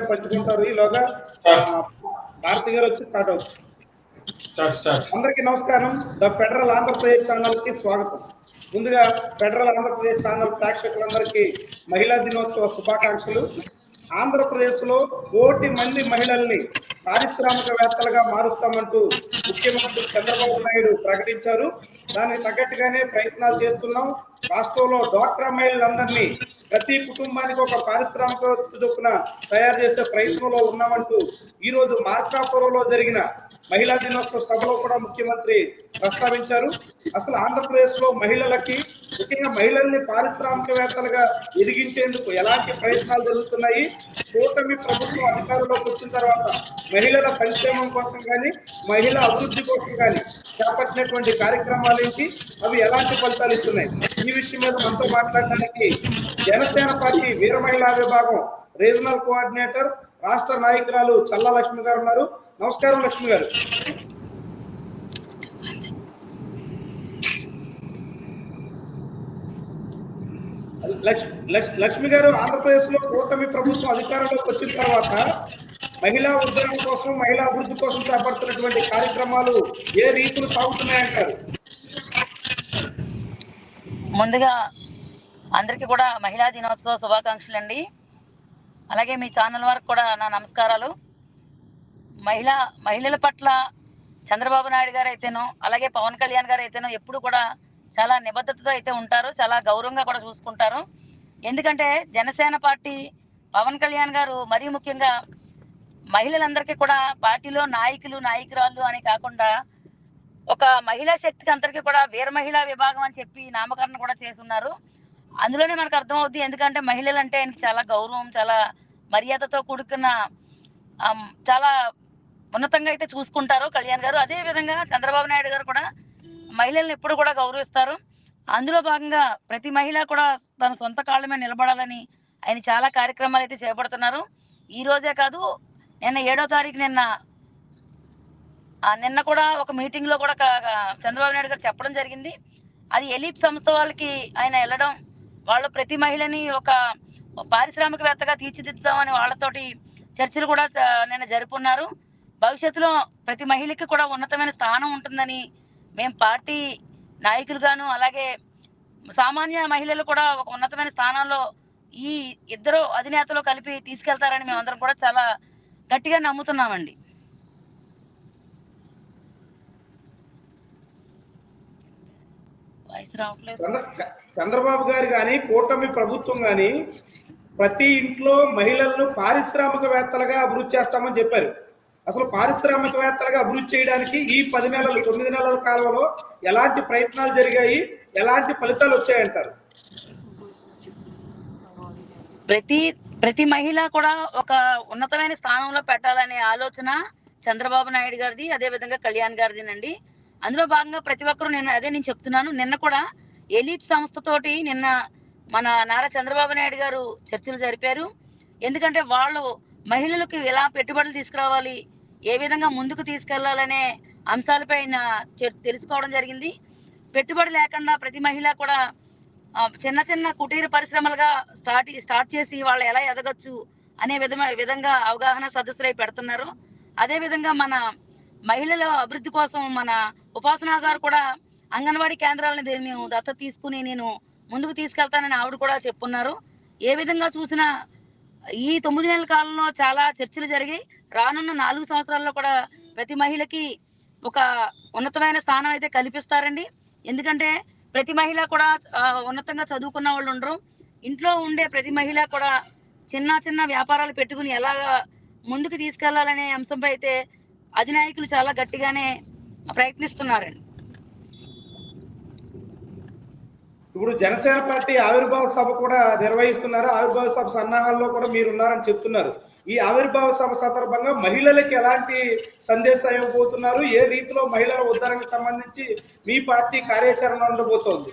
పంచుకుంటారు ఈలోగా భారతి గారు వచ్చి స్టార్ట్ అవుతుంది అందరికీ నమస్కారం. ద ఫెడరల్ ఆంధ్రప్రదేశ్ ఛానల్కి స్వాగతం. ముందుగా ఫెడరల్ ఆంధ్రప్రదేశ్ ఛానల్ ప్రేక్షకులందరికీ మహిళా దినోత్సవ శుభాకాంక్షలు. ఆంధ్రప్రదేశ్లో కోటి మంది మహిళల్ని పారిశ్రామికవేత్తలుగా మారుస్తామంటూ ముఖ్యమంత్రి చంద్రబాబు నాయుడు ప్రకటించారు. దానికి తగ్గట్టుగానే ప్రయత్నాలు చేస్తున్నాం. రాష్ట్రంలో డ్వాక్రా అమ్మాయిలందరినీ ప్రతి కుటుంబానికి ఒక పారిశ్రామిక చొప్పున తయారు చేసే ప్రయత్నంలో ఉన్నామంటూ ఈరోజు మార్కాపురంలో జరిగిన మహిళా దినోత్సవ సభలో కూడా ముఖ్యమంత్రి ప్రస్తావించారు. అసలు ఆంధ్రప్రదేశ్లో మహిళలకి ముఖ్యంగా మహిళల్ని పారిశ్రామికవేత్తలుగా ఎదిగించేందుకు ఎలాంటి ప్రయత్నాలు జరుగుతున్నాయి? కూటమి ప్రభుత్వం అధికారంలోకి వచ్చిన తర్వాత మహిళల సంక్షేమం కోసం కానీ మహిళా అభివృద్ధి కోసం కానీ చేపట్టినటువంటి కార్యక్రమాలు ఏంటి అవి ఎలాంటి ఫలితాలు ఇస్తున్నాయి? ఈ విషయం మీద మనతో మాట్లాడడానికి జనసేన పార్టీ వీరమహిళా విభాగం రీజనల్ కోఆర్డినేటర్ రాష్ట్ర నాయకురాలు చల్లా లక్ష్మి గారు ఉన్నారు. నమస్కారం లక్ష్మి గారు. లక్ష్మి లక్ష్మి గారు ఆంధ్రప్రదేశ్లో కూటమి ప్రభుత్వం అధికారంలోకి వచ్చిన తర్వాత మహిళా ఉద్యోగం కోసం మహిళా అభివృద్ధి కోసం చేపడుతున్నటువంటి కార్యక్రమాలు ఏ రీతులు సాగుతున్నాయంటారు? ముందుగా అందరికీ కూడా మహిళా దినోత్సవ శుభాకాంక్షలు అండి అలాగే మీ ఛానల్ వారికి కూడా నా నమస్కారాలు. మహిళా మహిళల పట్ల చంద్రబాబు నాయుడు గారు అయితేనో అలాగే పవన్ కళ్యాణ్ గారు అయితేనో ఎప్పుడు కూడా చాలా నిబద్ధతతో అయితే ఉంటారు చాలా గౌరవంగా కూడా చూసుకుంటారు. ఎందుకంటే జనసేన పార్టీ పవన్ కళ్యాణ్ గారు మరీ ముఖ్యంగా మహిళలందరికీ కూడా పార్టీలో నాయకులు నాయకురాళ్ళు అని కాకుండా ఒక మహిళా శక్తికి అందరికీ కూడా వీర మహిళా విభాగం అని చెప్పి నామకరణం కూడా చేస్తున్నారు. అందులోనే మనకు అర్థమవుద్ది ఎందుకంటే మహిళలు అంటే ఆయనకి చాలా గౌరవం చాలా మర్యాదతో కూడుకున్న చాలా ఉన్నతంగా అయితే చూసుకుంటారు కళ్యాణ్ గారు. అదే విధంగా చంద్రబాబు నాయుడు గారు కూడా మహిళల్ని ఎప్పుడు కూడా గౌరవిస్తారు. అందులో భాగంగా ప్రతి మహిళ కూడా తన సొంత కాళ్ళ మీద నిలబడాలని ఆయన చాలా కార్యక్రమాలు అయితే చేపడుతున్నారు. ఈ రోజే కాదు నిన్న ఏడో తారీఖు నిన్న నిన్న కూడా ఒక మీటింగ్లో కూడా చంద్రబాబు నాయుడు గారు చెప్పడం జరిగింది. అది ఎలీప్ సంస్థ వాళ్ళకి ఆయన వెళ్ళడం వాళ్ళు ప్రతి మహిళని ఒక పారిశ్రామికవేత్తగా తీర్చిదిద్దామని వాళ్ళతోటి చర్చలు కూడా నిన్న జరుపున్నారు. భవిష్యత్తులో ప్రతి మహిళకి కూడా ఉన్నతమైన స్థానం ఉంటుందని మేము పార్టీ నాయకులుగాను అలాగే సామాన్య మహిళలు కూడా ఒక ఉన్నతమైన స్థానాల్లో ఈ ఇద్దరు అధినేతలు కలిపి తీసుకెళ్తారని మేమందరం కూడా చాలా గట్టిగా నమ్ముతున్నామండి. చంద్రబాబు గారు కానీ కూటమి ప్రభుత్వం కానీ ప్రతి ఇంట్లో మహిళలను పారిశ్రామికవేత్తలుగా అభివృద్ధి చేస్తామని చెప్పారు. అసలు పారిశ్రామికవేత్తలుగా అభివృద్ధి చేయడానికి ఈ పది నెలలు తొమ్మిది నెలల కాలంలో ఎలాంటి ప్రయత్నాలు జరిగాయి ఎలాంటి ఫలితాలు వచ్చాయంటారు? ప్రతి ప్రతి మహిళ కూడా ఒక ఉన్నతమైన స్థానంలో పెట్టాలనే ఆలోచన చంద్రబాబు నాయుడు గారిది అదే విధంగా కళ్యాణ్ గారిదినండి. అందులో భాగంగా ప్రతి ఒక్కరూ నిన్న అదే నేను చెప్తున్నాను. నిన్న కూడా ఎలీప్ సంస్థతోటి నిన్న మన నారా చంద్రబాబు నాయుడు గారు చర్చలు జరిపారు. ఎందుకంటే వాళ్ళు మహిళలకు ఎలా పెట్టుబడులు తీసుకురావాలి ఏ విధంగా ముందుకు తీసుకెళ్ళాలనే అంశాలపై తెలుసుకోవడం జరిగింది. పెట్టుబడి లేకుండా ప్రతి మహిళ కూడా చిన్న చిన్న కుటీర పరిశ్రమలుగా స్టార్ట్ స్టార్ట్ చేసి వాళ్ళు ఎలా ఎదగచ్చు అనే విధమ విధంగా అవగాహన సదస్సులై పెడుతున్నారు. అదే విధంగా మన మహిళల అభివృద్ధి కోసం మన ఉపాసన గారు కూడా అంగన్వాడీ కేంద్రాలని మేము దత్తత తీసుకుని నేను ముందుకు తీసుకెళ్తానని ఆవిడ కూడా చెప్పున్నారు. ఏ విధంగా చూసినా ఈ తొమ్మిది నెలల కాలంలో చాలా చర్చలు జరిగాయి. రానున్న నాలుగు సంవత్సరాల్లో కూడా ప్రతి మహిళకి ఒక ఉన్నతమైన స్థానం అయితే కల్పిస్తారండి. ఎందుకంటే ప్రతి మహిళ కూడా ఉన్నతంగా చదువుకున్న వాళ్ళు ఉండరు. ఇంట్లో ఉండే ప్రతి మహిళ కూడా చిన్న చిన్న వ్యాపారాలు పెట్టుకుని ఎలా ముందుకు తీసుకెళ్ళాలనే అంశంపై అయితే అధినాయకులు చాలా గట్టిగానే ప్రయత్నిస్తున్నారండి. ఇప్పుడు జనసేన పార్టీ ఆవిర్భావ సభ కూడా నిర్వహిస్తున్నారు. ఆవిర్భావ సభ సన్నాహాల్లో కూడా మీరు ఉన్నారని చెప్తున్నారు. ఈ ఆవిర్భావ సభ సందర్భంగా మహిళలకి ఎలాంటి సందేశం ఇవ్వబోతున్నారు? ఏ రీతిలో మహిళల ఉద్ధరణకు సంబంధించి మీ పార్టీ కార్యాచరణ ఉండబోతోంది?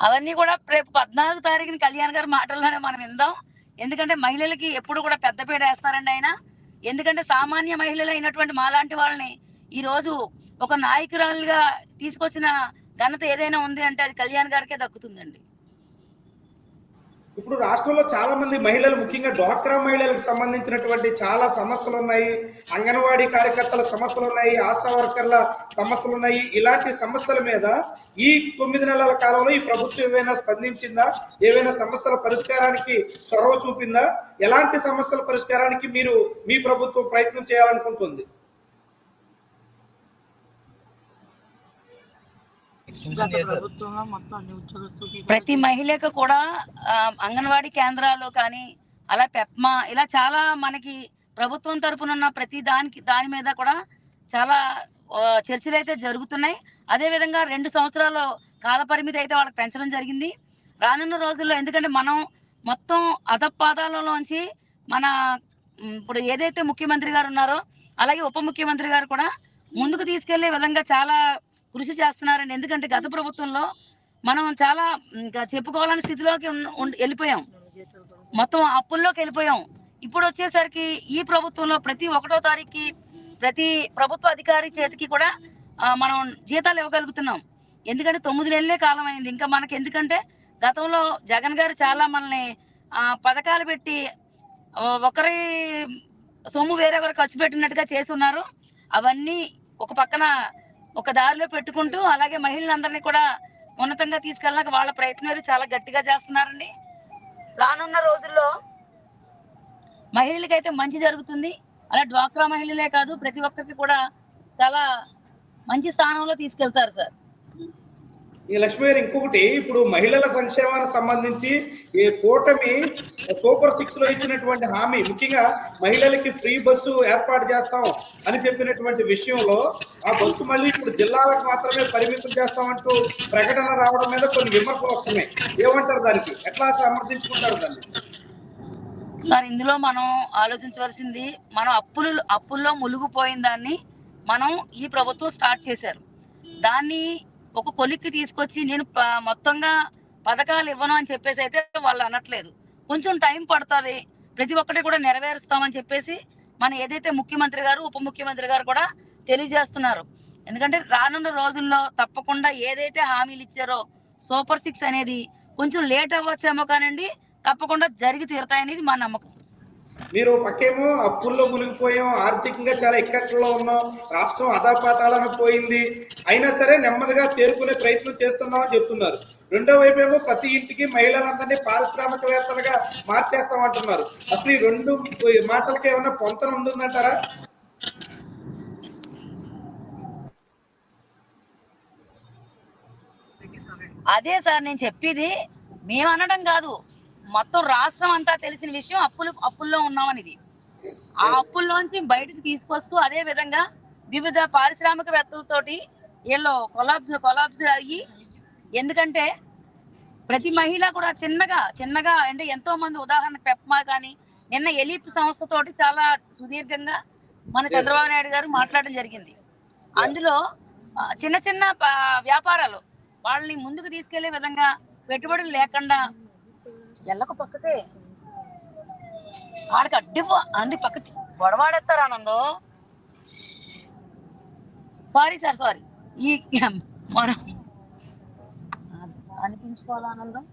అవన్నీ కూడా రేపు పద్నాలుగు తారీఖున కళ్యాణ్ గారి మాటల్లోనే మనం విందాం. ఎందుకంటే మహిళలకి ఎప్పుడు కూడా పెద్దపీట వేస్తారండి ఆయన. ఎందుకంటే సామాన్య మహిళలు అయినటువంటి మాలాంటి వాళ్ళని ఈ రోజు ఒక నాయకురాలుగా తీసుకొచ్చిన ఘనత ఏదైనా ఉంది అంటే అది కళ్యాణ్ గారికే దక్కుతుందండి. ఇప్పుడు రాష్ట్రంలో చాలా మంది మహిళలు ముఖ్యంగా డ్వాక్రా మహిళలకు సంబంధించినటువంటి చాలా సమస్యలు ఉన్నాయి. అంగన్వాడీ కార్యకర్తల సమస్యలు ఉన్నాయి ఆశా వర్కర్ల సమస్యలు ఉన్నాయి. ఇలాంటి సమస్యల మీద ఈ తొమ్మిది నెలల కాలంలో ఈ ప్రభుత్వం ఏమైనా స్పందించిందా? ఏవైనా సమస్యల పరిష్కారానికి చొరవ చూపిందా? ఎలాంటి సమస్యల పరిష్కారానికి మీరు మీ ప్రభుత్వం ప్రయత్నం చేయాలనుకుంటుంది గత ప్రభుత్వంలో మొత్తం అన్ని ఉద్యోగస్తులకి కూడా ప్రతి మహిళకు కూడా అంగన్వాడీ కేంద్రాలు కానీ అలా పెప్మా ఇలా చాలా మనకి ప్రభుత్వం తరపున ఉన్న ప్రతి దానికి దాని మీద కూడా చాలా చర్చలు అయితే జరుగుతున్నాయి. అదే విధంగా రెండు సంవత్సరాలు కాల పరిమితి అయితే వాళ్ళకి పెంచడం జరిగింది. రానున్న రోజుల్లో ఎందుకంటే మనం మొత్తం అధపాదాలలోంచి మన ఇప్పుడు ఏదైతే ముఖ్యమంత్రి గారు ఉన్నారో అలాగే ఉప ముఖ్యమంత్రి గారు కూడా ముందుకు తీసుకెళ్ళే విధంగా చాలా కృషి చేస్తున్నారండి ఎందుకంటే గత ప్రభుత్వంలో మనం చాలా ఇంకా చెప్పుకోవాలని స్థితిలోకి వెళ్ళిపోయాం. మొత్తం అప్పుల్లోకి వెళ్ళిపోయాం. ఇప్పుడు వచ్చేసరికి ఈ ప్రభుత్వంలో ప్రతి ఒకటో తారీఖుకి ప్రతి ప్రభుత్వ అధికారి చేతికి కూడా మనం జీతాలు ఇవ్వగలుగుతున్నాం. ఎందుకంటే తొమ్మిది నెలలే కాలం అయింది. ఇంకా మనకి ఎందుకంటే గతంలో జగన్ గారు చాలా మనల్ని పథకాలు పెట్టి ఒకరి సొమ్ము వేరే ఒకరు ఖర్చు పెట్టినట్టుగా చేసి ఉన్నారు. అవన్నీ ఒక పక్కన ఒక దారిలో పెట్టుకుంటూ అలాగే మహిళలందరినీ కూడా ఉన్నతంగా తీసుకెళ్ళడానికి వాళ్ళ ప్రయత్నం అయితే చాలా గట్టిగా చేస్తున్నారండి. రానున్న రోజుల్లో మహిళలకైతే మంచి జరుగుతుంది. అలా డ్వాక్రా మహిళలే కాదు ప్రతి ఒక్కరికి కూడా చాలా మంచి స్థానంలో తీసుకెళ్తారు సార్. ఈ లక్ష్మి గారు ఇంకొకటి ఇప్పుడు మహిళల సంక్షేమానికి సంబంధించి ఈ కూటమి సూపర్ సిక్స్లో ఇచ్చినటువంటి హామీ ముఖ్యంగా మహిళలకి ఫ్రీ బస్సు ఏర్పాటు చేస్తాం అని చెప్పినటువంటి విషయంలో ఆ బస్సు మళ్ళీ ఇప్పుడు జిల్లాలకు మాత్రమే పరిమితం చేస్తామంటూ ప్రకటన రావడం మీద కొన్ని విమర్శలు వస్తున్నాయి. ఏమంటారు దానికి? ఎట్లా సమర్థించుకుంటారు దాన్ని? సార్ ఇందులో మనం ఆలోచించవలసింది మనం అప్పులు అప్పుల్లో మునిగిపోయిన దాన్ని మనం ఈ ప్రభుత్వం స్టార్ట్ చేశారు. దాన్ని ఒక కొలిక్కి తీసుకొచ్చి నేను ప- మొత్తంగా పథకాలు ఇవ్వను అని చెప్పేసి అయితే వాళ్ళు అనట్లేదు. కొంచెం టైం పడుతుంది. ప్రతి ఒక్కటి కూడా నెరవేరుస్తామని చెప్పేసి మన ఏదైతే ముఖ్యమంత్రి గారు ఉప ముఖ్యమంత్రి గారు కూడా తెలియజేస్తున్నారు. ఎందుకంటే రానున్న రోజుల్లో తప్పకుండా ఏదైతే హామీలు ఇచ్చారో సూపర్ సిక్స్ అనేది కొంచెం లేట్ అవ్వచ్చేమో కానండి తప్పకుండా జరిగి తీరుతాయనేది మా నమ్మకం. మీరు పక్కేమో అప్పుల్లో మునిగిపోయాం ఆర్థికంగా చాలా ఇక్కట్లో ఉన్నాం రాష్ట్రం అధాపాతాలను పోయింది. అయినా సరే నెమ్మదిగా తేరుకునే ప్రయత్నం చేస్తున్నామని చెప్తున్నారు. రెండో వైపు ఏమో ప్రతి ఇంటికి మహిళలందరినీ పారిశ్రామికవేత్తలుగా మార్చేస్తామంటున్నారు అసలు ఈ రెండు మాటలకి ఏమైనా పొంతన ఉంటుందంటారా? అదే సార్ నేను చెప్పేది మేము అనడం కాదు. మొత్తం రాష్ట్రం అంతా తెలిసిన విషయం అప్పులు అప్పుల్లో ఉన్నామనేది. ఆ అప్పుల్లోంచి బయటకు తీసుకొస్తూ అదే విధంగా వివిధ పారిశ్రామికవేత్తలతోటి వీళ్ళు కొలాబ్స్ కొలాబ్స్ అయ్యి ఎందుకంటే ప్రతి మహిళ కూడా చిన్నగా చిన్నగా అంటే ఎంతో మంది ఉదాహరణ పెప్మా కానీ నిన్న ఎలిప్ సంస్థతోటి చాలా సుదీర్ఘంగా మన చంద్రబాబు నాయుడు గారు మాట్లాడడం జరిగింది. అందులో చిన్న చిన్న వ్యాపారాలు వాళ్ళని ముందుకు తీసుకెళ్ళే విధంగా పెట్టుబడులు లేకుండా ఎల్లకు పక్కకే. వాడికి అడ్డివ్వ. అంది పక్కకి. గొడవాడేస్తారు ఆనందో. సారీ సార్ సారీ ఈ మనం అనిపించుకోవాలి ఆనందం?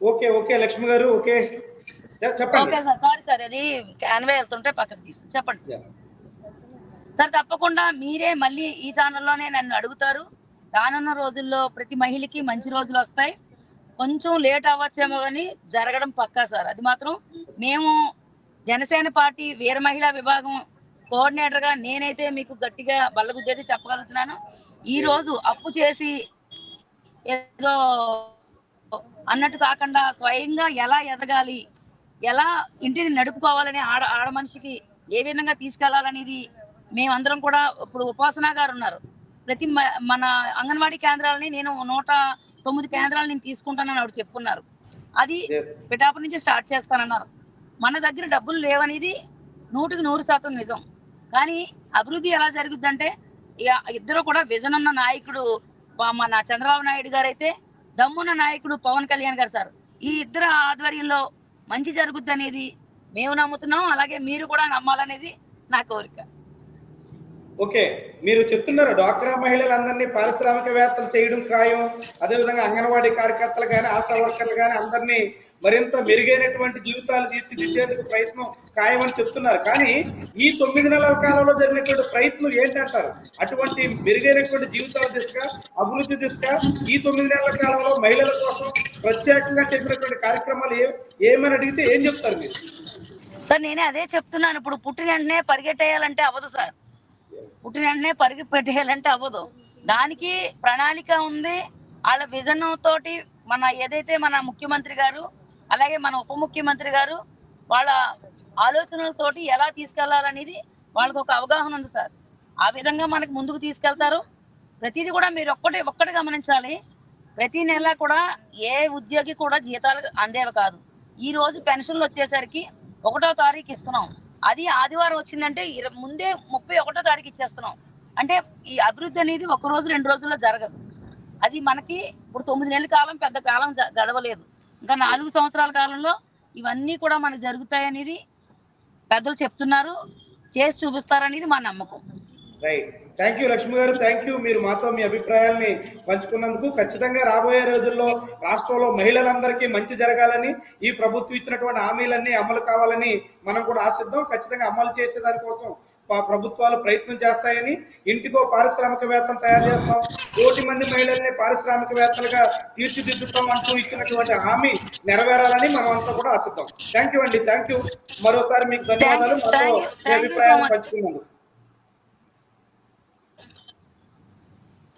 ఓకే ఓకే లక్ష్మి గారు ఓకే. చెప్పండి. ఓకే సార్ సారీ సార్ అది క్యాన్వే వెళ్తుంటే పక్కకు తీసు. చెప్పండి సార్. సార్ తప్పకుండా మీరే మళ్ళీ ఈ ఛానల్లోనే నన్ను అడుగుతారు. రానున్న రోజుల్లో ప్రతి మహిళకి మంచి రోజులు వస్తాయి. కొంచెం లేట్ అవ్వచ్చేమో కానీ జరగడం పక్కా సార్. అది మాత్రం మేము జనసేన పార్టీ వీర మహిళా విభాగం కోఆర్డినేటర్గా నేనైతే మీకు గట్టిగా బల్లగుద్దేది చెప్పగలుగుతున్నాను. ఈ రోజు అప్పు చేసి ఏదో అన్నట్టు కాకుండా స్వయంగా ఎలా ఎదగాలి ఎలా ఇంటిని నడుపుకోవాలని ఆడ ఆడ మనిషికి ఏ విధంగా తీసుకెళ్ళాలనేది మేమందరం కూడా ఇప్పుడు ఉపాసన గారు ఉన్నారు. ప్రతి మ- మన అంగన్వాడీ కేంద్రాలని నేను నూట తొమ్మిది కేంద్రాలు నేను తీసుకుంటానని ఆవిడ చెప్పున్నారు. అది. పిఠాపు నుంచి స్టార్ట్ చేస్తానన్నారు. మన దగ్గర డబ్బులు లేవనేది నూటికి నూరు శాతం నిజం. కానీ అభివృద్ధి ఎలా జరుగుద్దంటే ఇద్దరు కూడా విజన్ ఉన్న నాయకుడు మన చంద్రబాబు నాయుడు గారు అయితే దమ్మున్న నాయకుడు పవన్ కళ్యాణ్ గారు సార్. ఈ ఇద్దరు ఆధ్వర్యంలో మంచి జరుగుద్ది అనేది మేము నమ్ముతున్నాం అలాగే మీరు కూడా నమ్మాలనేది నా కోరిక. ఓకే మీరు చెప్తున్నారు డ్వాక్రా మహిళలందరినీ పారిశ్రామికవేత్తలు చేయడం ఖాయం అదేవిధంగా అంగన్వాడీ కార్యకర్తలు కానీ ఆశా వర్కర్లు కానీ అందరినీ మరింత మెరుగైనటువంటి జీవితాలు తీర్చిదిద్దేందుకు ప్రయత్నం ఖాయమని చెప్తున్నారు. కానీ ఈ తొమ్మిది నెలల కాలంలో జరిగినటువంటి ప్రయత్నం ఏంటంటారు? అటువంటి మెరుగైనటువంటి జీవితాల దిశగా అభివృద్ధి దిశగా ఈ తొమ్మిది నెలల కాలంలో మహిళల కోసం ప్రత్యేకంగా చేసినటువంటి కార్యక్రమాలు ఏ ఏమని అడిగితే ఏం చెప్తారు మీరు? సార్ నేనే అదే చెప్తున్నాను. ఇప్పుడు పుట్టిన వెంటనే పరిగెట్టేయాలంటే అవ్వదు సార్. పుట్టిన వెంటనే పరిగె పెట్టేయాలంటే అవ్వదు. దానికి ప్రణాళిక ఉంది. వాళ్ళ విజన్ తోటి మన ఏదైతే మన ముఖ్యమంత్రి గారు అలాగే మన ఉప ముఖ్యమంత్రి గారు వాళ్ళ ఆలోచనలతోటి ఎలా తీసుకెళ్ళాలనేది వాళ్ళకి ఒక అవగాహన ఉంది సార్. ఆ విధంగా మనకు ముందుకు తీసుకెళ్తారు. ప్రతిదీ కూడా మీరు ఒక్కటి ఒక్కటి గమనించాలి. ప్రతి నెల కూడా ఏ ఉద్యోగి కూడా జీతాలు అందేవి కాదు. ఈ రోజు పెన్షన్లు వచ్చేసరికి ఒకటో తారీఖు ఇస్తున్నాం. అది ఆదివారం వచ్చిందంటే ముందే ముప్పై ఒకటో తారీఖు ఇచ్చేస్తున్నాం. అంటే ఈ అభివృద్ధి అనేది ఒక రోజు రెండు రోజుల్లో జరగదు. అది మనకి ఇప్పుడు తొమ్మిది నెలల కాలం పెద్ద కాలం జ- గడవలేదు. ఇంకా నాలుగు సంవత్సరాల కాలంలో ఇవన్నీ కూడా మనకు జరుగుతాయి అనేది పెద్దలు చెప్తున్నారు. చేసి చూపిస్తారనేది మా నమ్మకం. రైట్. థ్యాంక్ యూ లక్ష్మి గారు. థ్యాంక్ యూ మీరు మాతో మీ అభిప్రాయాల్ని పంచుకున్నందుకు ఖచ్చితంగా రాబోయే రోజుల్లో రాష్ట్రంలో మహిళలందరికీ మంచి జరగాలని ఈ ప్రభుత్వం ఇచ్చినటువంటి హామీలన్నీ అమలు కావాలని మనం కూడా ఆశిద్దాం. ఖచ్చితంగా అమలు చేసే దానికోసం ప- ప్రభుత్వాలు ప్రయత్నం చేస్తాయని ఇంటికో పారిశ్రామికవేత్తను తయారు చేస్తాం. కోటి మంది మహిళల్ని పారిశ్రామికవేత్తలుగా తీర్చిదిద్దుతాం అంటూ ఇచ్చినటువంటి హామీ నెరవేరాలని మనం అంతా కూడా ఆశిద్దాం. థ్యాంక్ యూ అండి. థ్యాంక్ యూ మరోసారి మీకు ధన్యవాదాలు you, మాతో thank you, మీ thank you so అభిప్రాయాలు much.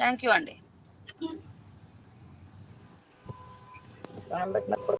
థ్యాంక్ యూ అండి.